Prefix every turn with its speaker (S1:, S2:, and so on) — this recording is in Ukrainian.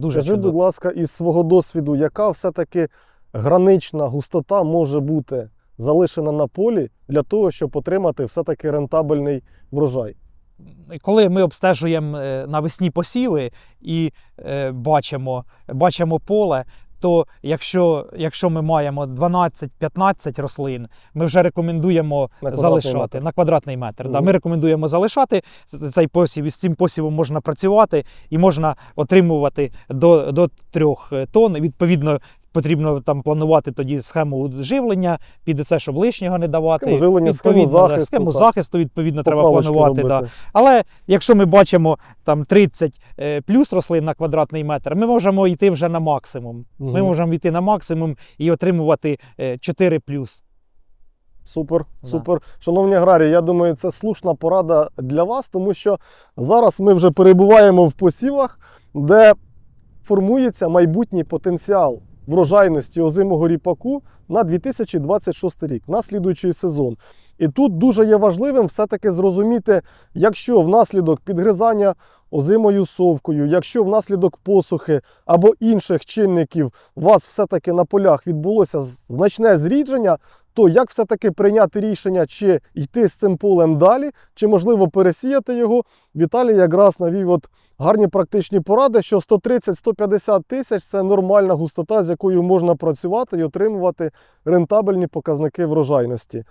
S1: Дуже
S2: Скажи,
S1: чудово.
S2: будь ласка, із свого досвіду, яка все-таки гранична густота може бути залишена на полі для того, щоб отримати все-таки рентабельний врожай?
S1: коли ми обстежуємо е, навесні посіви і е, бачимо, бачимо поле, то якщо, якщо ми маємо 12-15 рослин, ми вже рекомендуємо
S2: На
S1: залишати
S2: метр.
S1: на квадратний метр. Да, ми рекомендуємо залишати цей посів, і з цим посівом можна працювати і можна отримувати до, до 3 тонн. Відповідно, потрібно там планувати тоді схему живлення під це, щоб лишнього не давати.
S2: Схему живлення, схему захисту,
S1: схему захисту, відповідно, треба планувати. Да. Але якщо ми бачимо там 30 е, плюс рослин на квадратний метр, ми можемо йти вже на максимум. Ми можемо йти на максимум і отримувати е, 4 плюс.
S2: Супер,
S1: Да.
S2: Шановні аграрії, я думаю, це слушна порада для вас, тому що зараз ми вже перебуваємо в посівах, де формується майбутній потенціал врожайності озимого ріпаку на 2026 рік, на слідуючий сезон. І тут дуже є важливим все-таки зрозуміти, якщо внаслідок підгризання озимою совкою, якщо внаслідок посухи або інших чинників у вас все-таки на полях відбулося значне зрідження, то як все-таки прийняти рішення, чи йти з цим полем далі, чи можливо пересіяти його. Віталій якраз навів от гарні практичні поради, що 130-150 тисяч це нормальна густота, з якою можна працювати і отримувати рентабельні показники врожайності.